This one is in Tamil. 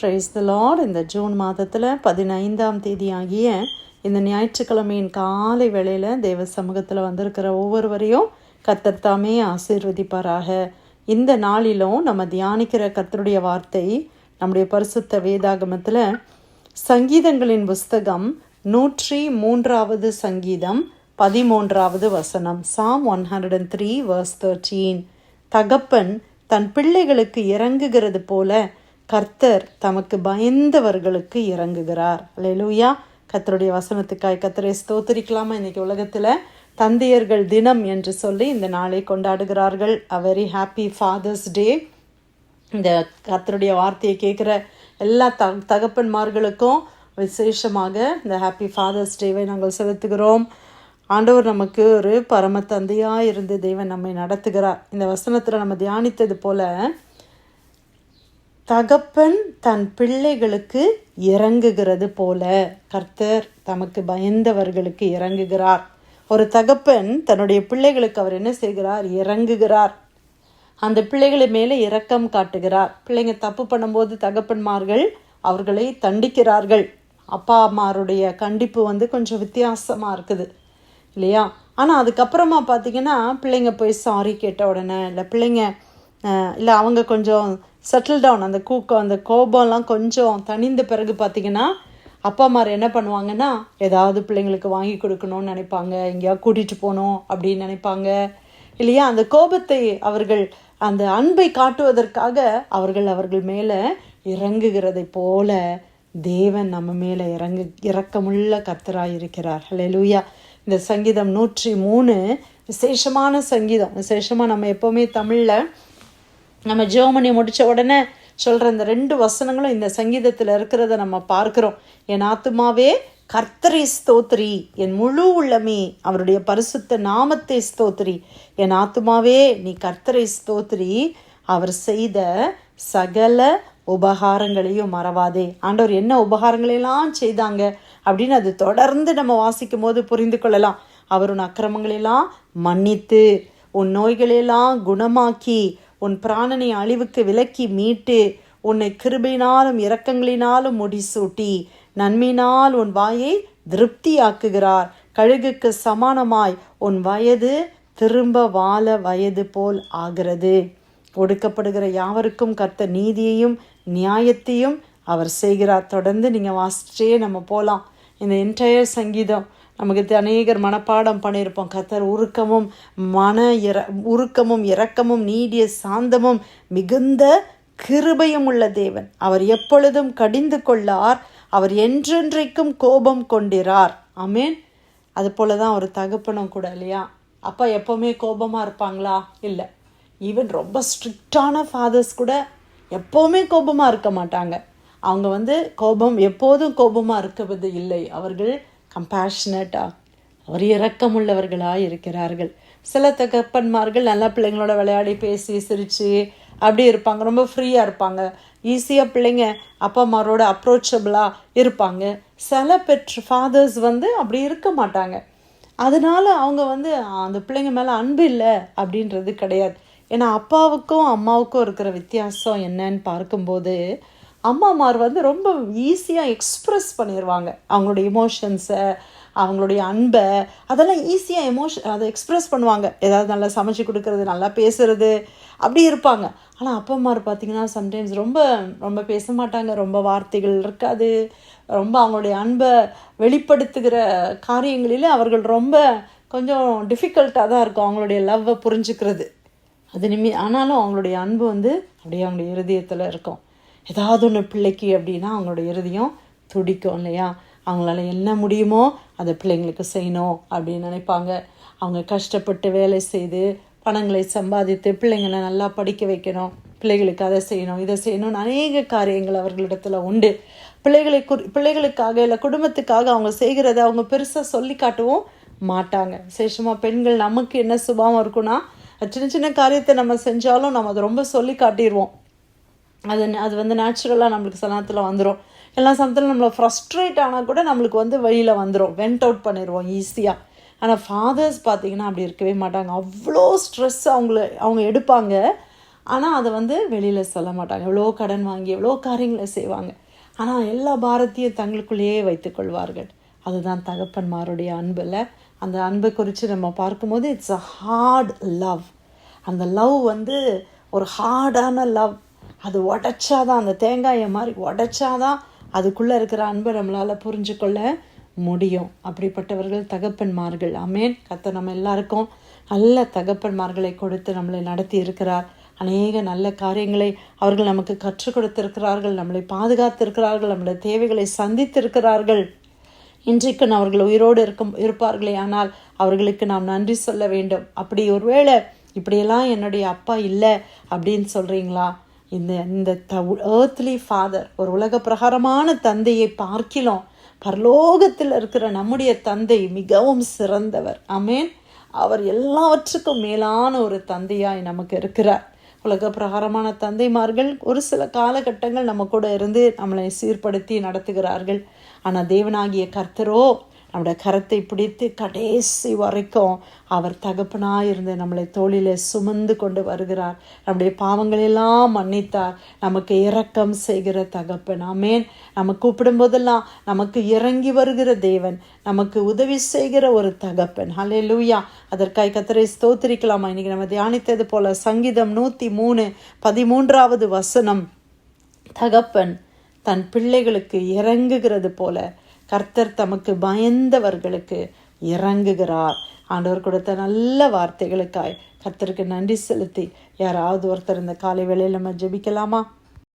ப்ரைஸ் த லார்ட் இந்த ஜூன் மாதத்தில் பதினைந்தாம் தேதி ஆகிய இந்த ஞாயிற்றுக்கிழமையின் காலை வேளையில் தேவ சமூகத்தில் வந்திருக்கிற ஒவ்வொருவரையும் கத்தர்த்தாமே தாமே ஆசீர்வதிப்பாராக. இந்த நாளிலும் நம்ம தியானிக்கிற கத்தருடைய வார்த்தை நம்முடைய பரிசுத்த வேதாகமத்தில் சங்கீதங்களின் புஸ்தகம் நூற்றி மூன்றாவது சங்கீதம் பதிமூன்றாவது வசனம். Psalm one hundred and three verse thirteen தகப்பன் தன் பிள்ளைகளுக்கு இறங்குகிறது போல கர்த்தர் தமக்கு பயந்தவர்களுக்கு இறங்குகிறார். லெலுயா கத்தருடைய வசனத்துக்காய் கத்தரை ஸ்தோத்திரிக்கலாமா? இன்னைக்கு உலகத்தில் தந்தையர்கள் தினம் என்று சொல்லி இந்த நாளை கொண்டாடுகிறார்கள். A very happy Father's day இந்த கத்தருடைய வார்த்தையை கேட்குற எல்லா த தகப்பன்மார்களுக்கும் விசேஷமாக இந்த ஹாப்பி ஃபாதர்ஸ் டேவை நாங்கள் செலுத்துகிறோம். ஆண்டவர் நமக்கு ஒரு பரம தந்தையாக இருந்து தெய்வன் நம்மை நடத்துகிறார். இந்த வசனத்தில் நம்ம தியானித்தது போல் தகப்பன் தன் பிள்ளைகளுக்கு இறங்குகிறது போல கர்த்தர் தமக்கு பயந்தவர்களுக்கு இறங்குகிறார். ஒரு தகப்பன் தன்னுடைய பிள்ளைகளுக்கு அவர் என்ன செய்கிறார்? இறங்குகிறார். அந்த பிள்ளைகளை மேலே இரக்கம் காட்டுகிறார். பிள்ளைங்க தப்பு பண்ணும்போது தகப்பன்மார்கள் அவர்களை தண்டிக்கிறார்கள். அப்பா அம்மாருடைய கண்டிப்பு வந்து கொஞ்சம் வித்தியாசமாக இருக்குது இல்லையா? ஆனால் அதுக்கப்புறமா பார்த்தீங்கன்னா பிள்ளைங்க போய் சாரி கேட்ட உடனே இல்லை பிள்ளைங்க இல்லை அவங்க கொஞ்சம் செட்டில் டவுன் அந்த கூக்கம் அந்த கோபம்லாம் கொஞ்சம் தணிந்த பிறகு பார்த்தீங்கன்னா அப்பா அம்மா என்ன பண்ணுவாங்கன்னா ஏதாவது பிள்ளைங்களுக்கு வாங்கி கொடுக்கணும்னு நினைப்பாங்க. எங்கேயாவது கூட்டிகிட்டு போகணும் அப்படின்னு நினைப்பாங்க. இல்லையா? அந்த கோபத்தை அவர்கள் அந்த அன்பை காட்டுவதற்காக அவர்கள் அவர்கள் மேலே இறங்குகிறதை போல தேவன் நம்ம மேலே இறங்கு இறக்கமுள்ள கத்தராக இருக்கிறார் லூயா இந்த சங்கீதம் நூற்றி மூணு விசேஷமான சங்கீதம். விசேஷமாக நம்ம எப்போவுமே தமிழில் நம்ம ஜெர்மனி முடித்த உடனே சொல்கிற இந்த ரெண்டு வசனங்களும் இந்த சங்கீதத்தில் இருக்கிறத நம்ம பார்க்குறோம். என் ஆத்துமாவே கர்த்தரை ஸ்தோத்ரி என் முழு உள்ளமே அவருடைய பரிசுத்த நாமத்தை ஸ்தோத்ரி என் ஆத்துமாவே நீ கர்த்தரை ஸ்தோத்ரி அவர் செய்த சகல உபகாரங்களையும் மறவாதே. ஆண்டவர் என்ன உபகாரங்களெல்லாம் செய்தாங்க அப்படின்னு அது தொடர்ந்து நம்ம வாசிக்கும் போது புரிந்து கொள்ளலாம். அவர் உன் அக்கிரமங்களெல்லாம் மன்னித்து உன் நோய்களெல்லாம் குணமாக்கி உன் பிராணனை அழிவுக்கு விலக்கி மீட்டு உன்னை கிருபினாலும் இரக்கங்களினாலும் முடிசூட்டி நன்மையினால் உன் வாயை திருப்தியாக்குகிறார். கழுகுக்கு சமானமாய் உன் வயது திரும்ப வாழ வயது போல் ஆகிறது. ஒடுக்கப்படுகிற யாவருக்கும் கர்த்த நீதியையும் நியாயத்தையும் அவர் செய்கிறார். தொடர்ந்து நீங்கள் வாசிச்சே நம்ம போகலாம் இந்த என்டையர் சங்கீதம் நமக்கு அநேகர் மனப்பாடம் பண்ணியிருப்போம். கத்தர் உருக்கமும் மன இற உருக்கமும் இரக்கமும் நீடிய சாந்தமும் மிகுந்த கிருபையும் உள்ள தேவன். அவர் எப்பொழுதும் கடிந்து கொள்ளார். அவர் என்றென்றைக்கும் கோபம் கொண்டிறார் ஆமேன். அது போல தான் ஒரு தகப்பனும் கூட இல்லையா? அப்பா எப்போவுமே கோபமாக இருப்பாங்களா? இல்லை. ஈவன் ரொம்ப ஸ்ட்ரிக்டான ஃபாதர்ஸ் கூட எப்போவுமே கோபமாக இருக்க மாட்டாங்க. அவங்க வந்து கோபம் எப்போதும் கோபமாக இருக்கிறது இல்லை. அவர்கள் கம்பேஷனட்டாக அவர் இரக்கமுள்ளவர்களாக இருக்கிறார்கள். சில தகப்பன்மார்கள் நல்ல பிள்ளைங்களோட விளையாடி பேசி சிரித்து அப்படி இருப்பாங்க. ரொம்ப ஃப்ரீயாக இருப்பாங்க. ஈஸியாக பிள்ளைங்க அப்பா அம்மாரோட அப்ரோச்சபிளாக இருப்பாங்க. சில பெற்ற ஃபாதர்ஸ் வந்து அப்படி இருக்க மாட்டாங்க. அதனால அவங்க வந்து அந்த பிள்ளைங்க மேலே அன்பு இல்லை அப்படின்றது கிடையாது. ஏன்னா அப்பாவுக்கும் அம்மாவுக்கும் இருக்கிற வித்தியாசம் என்னன்னு பார்க்கும்போது அம்மாமார் வந்து ரொம்ப ஈஸியாக எக்ஸ்ப்ரெஸ் பண்ணிடுவாங்க அவங்களுடைய எமோஷன்ஸை அவங்களுடைய அன்பை அதெல்லாம் ஈஸியாக எமோஷன் அதை எக்ஸ்ப்ரெஸ் பண்ணுவாங்க. ஏதாவது நல்லா சமைச்சு கொடுக்கறது நல்லா பேசுறது அப்படி இருப்பாங்க. ஆனால் அப்பா அம்மார் பார்த்தீங்கன்னா சம்டைம்ஸ் ரொம்ப ரொம்ப பேச மாட்டாங்க. ரொம்ப வார்த்தைகள் இருக்காது. ரொம்ப அவங்களுடைய அன்பை வெளிப்படுத்துகிற காரியங்களில் அவர்கள் ரொம்ப கொஞ்சம் டிஃபிகல்ட்டாக தான் இருக்கும். அவங்களுடைய லவ்வை புரிஞ்சுக்கிறது. அது நிமி ஆனாலும் அவங்களுடைய அன்பு வந்து அப்படியே அவங்களுடைய இருதயத்தில் இருக்கும். ஏதாவது ஒன்று பிள்ளைக்கு அப்படின்னா அவங்களோட இறுதியும் துடிக்கும் இல்லையா? அவங்களால என்ன முடியுமோ அதை பிள்ளைங்களுக்கு செய்யணும் அப்படின்னு நினைப்பாங்க. அவங்க கஷ்டப்பட்டு வேலை செய்து பணங்களை சம்பாதித்து பிள்ளைங்களை நல்லா படிக்க வைக்கணும் பிள்ளைகளுக்கு அதை செய்யணும் இதை செய்யணும்னு அநேக காரியங்கள் அவர்களிடத்துல உண்டு. பிள்ளைகளை குறி பிள்ளைகளுக்காக இல்லை குடும்பத்துக்காக அவங்க செய்கிறத அவங்க பெருசாக சொல்லி காட்டவும் மாட்டாங்க. விசேஷமாக பெண்கள் நமக்கு என்ன சுபாவம் இருக்குன்னா சின்ன சின்ன காரியத்தை நம்ம செஞ்சாலும் நம்ம அதை ரொம்ப சொல்லி காட்டிடுவோம். அது அது வந்து நேச்சுரலாக நம்மளுக்கு சமயத்தில் வந்துடும் எல்லா சமயத்தில் நம்மளை ஃப்ரஸ்ட்ரேட் ஆனால் கூட நம்மளுக்கு வந்து வழியில் வந்துடும் வெண்ட் அவுட் பண்ணிடுவோம் ஈஸியாக ஆனால் ஃபாதர்ஸ் பார்த்தீங்கன்னா அப்படி இருக்கவே மாட்டாங்க. அவ்வளோ ஸ்ட்ரெஸ் அவங்கள அவங்க எடுப்பாங்க. ஆனால் அதை வந்து வெளியில் சொல்ல மாட்டாங்க. எவ்வளோ கடன் வாங்கி எவ்வளோ காரியங்களை செய்வாங்க. ஆனால் எல்லா பாரத்தையும் தங்களுக்குள்ளேயே வைத்துக்கொள்வார்கள் அதுதான் தகப்பன்மாருடைய அன்பில் அந்த அன்பை குறித்து நம்ம பார்க்கும்போது இட்ஸ் அ ஹார்ட் லவ் அந்த லவ் வந்து ஒரு ஹார்டான லவ் அது உடைச்சாதான் அந்த தேங்காயை மாதிரி உடைச்சாதான் அதுக்குள்ளே இருக்கிற அன்பை நம்மளால் புரிஞ்சு கொள்ள முடியும். அப்படிப்பட்டவர்கள் தகப்பன்மார்கள். அமேன் கத்த நம்ம எல்லாருக்கும் நல்ல தகப்பன்மார்களை கொடுத்து நம்மளை நடத்தி இருக்கிறார். அநேக நல்ல காரியங்களை அவர்கள் நமக்கு கற்றுக் கொடுத்திருக்கிறார்கள். நம்மளை பாதுகாத்திருக்கிறார்கள். நம்முடைய தேவைகளை சந்தித்திருக்கிறார்கள். இன்றைக்கு அவர்கள் உயிரோடு இருக்கும் இருப்பார்களே ஆனால் அவர்களுக்கு நாம் நன்றி சொல்ல வேண்டும். அப்படி ஒருவேளை இப்படியெல்லாம் என்னுடைய அப்பா இல்லை அப்படின்னு சொல்கிறீங்களா இந்த இந்த த ஏர்த்லி ஃபாதர் ஒரு உலக பிரகாரமான தந்தையை பார்க்கிலும் பரலோகத்தில் இருக்கிற நம்முடைய தந்தை மிகவும் சிறந்தவர். அமேன் அவர் எல்லாவற்றுக்கும் மேலான ஒரு தந்தையாய் நமக்கு இருக்கிறார். உலக பிரகாரமான தந்தைமார்கள் ஒரு சில காலகட்டங்கள் நம்ம கூட இருந்து நம்மளை சீர்படுத்தி நடத்துகிறார்கள். ஆனால் தேவனாகிய கர்த்தரோ நம்முடைய கரத்தை பிடித்து கடைசி வரைக்கும் அவர் தகப்பனாக இருந்து நம்மளை தோளிலே சுமந்து கொண்டு வருகிறார். நம்முடைய பாவங்களெல்லாம் மன்னித்தார். நமக்கு இரக்கம் செய்கிற தகப்பன். ஆமேன். நம்ம கூப்பிடும்போதெல்லாம் நமக்கு இறங்கி வருகிற தேவன். நமக்கு உதவி செய்கிற ஒரு தகப்பன். ஹலே லூயா அதற்காக கத்தரை ஸ்தோத்திரிக்கலாமா? இன்னைக்கு நம்ம தியானித்தது போல சங்கீதம் நூற்றி மூணு பதிமூன்றாவது வசனம். தகப்பன் தன் பிள்ளைகளுக்கு இறங்குகிறது போல கர்த்தர் தமக்கு பயந்தவர்களுக்கு இறங்குகிறார். ஆண்டவர் கொடுத்த நல்ல வார்த்தைகளுக்காய் கர்த்தருக்கு நன்றி செலுத்தி யாராவது ஒருத்தர் இந்த காலை வேளையில் நம்ம ஜெபிக்கலாமா?